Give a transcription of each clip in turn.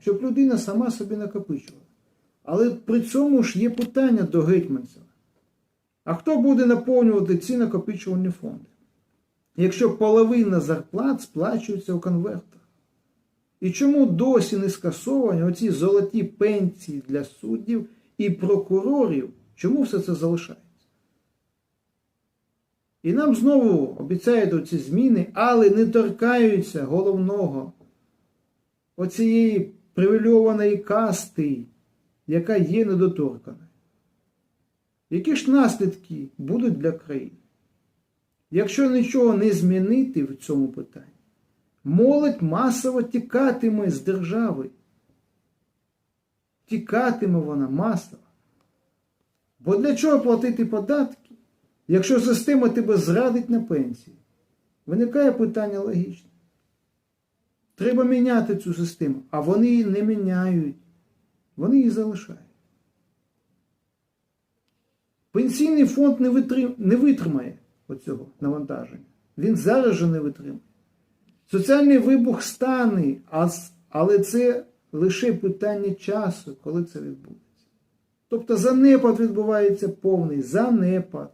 щоб людина сама собі накопичувала. Але при цьому ж є питання до гетьманцева. А хто буде наповнювати ці накопичувальні фонди? Якщо половина зарплат сплачується у конвертах? І чому досі не скасовані оці золоті пенсії для суддів і прокурорів? Чому все це залишається? І нам знову обіцяють оці зміни, але не торкаються головного оцієї привільованої касти, яка є недоторканою. Які ж наслідки будуть для країни? Якщо нічого не змінити в цьому питанні, молодь масово тікатиме з держави. Тікатиме вона масово. Бо для чого платити податки, якщо система тебе зрадить на пенсії? Виникає питання логічне. Треба міняти цю систему, а вони її не міняють. Вони її залишають. Пенсійний фонд не, витрим... не витримає оцього навантаження. Він зараз же не витримає. Соціальний вибух стане, але це лише питання часу, коли це відбудеться. Тобто занепад відбувається повний занепад.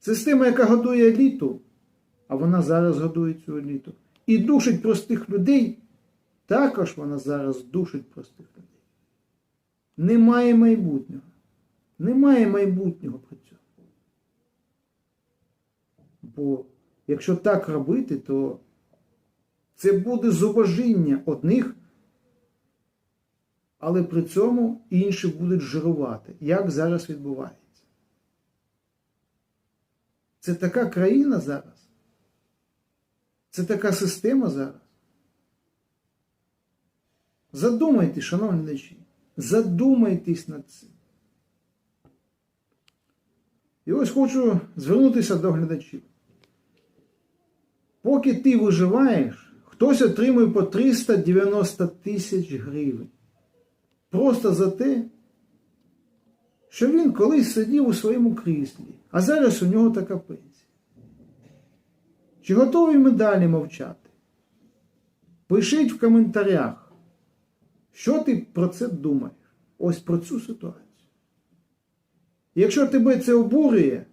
Система, яка годує еліту, а вона зараз годує цю еліту, і душить простих людей, також вона зараз душить простих людей. Немає майбутнього. Немає майбутнього при цьому. Бо якщо так робити, то це буде зубожіння одних, але при цьому інші будуть жирувати, як зараз відбувається. Це така країна зараз. Це така система зараз. Задумайтесь, шановні глядачі, задумайтесь над цим. І ось хочу звернутися до глядачів. Поки ти виживаєш, хтось отримує по 390 тисяч гривень. Просто за те, що він колись сидів у своєму кріслі, а зараз у нього така пенсія. Чи готові ми далі мовчати? Пишіть в коментарях, що ти про це думаєш. Ось про цю ситуацію. Якщо тебе це обурює,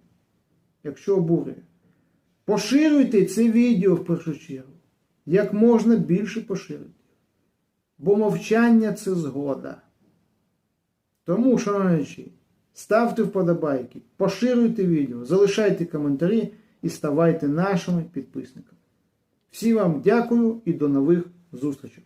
якщо обурює, поширюйте це відео в першу чергу. Як можна більше поширити. Бо мовчання це згода. Тому, шановні, ставте вподобайки, поширюйте відео, залишайте коментарі і ставайте нашими підписниками. Всім вам дякую і до нових зустрічей.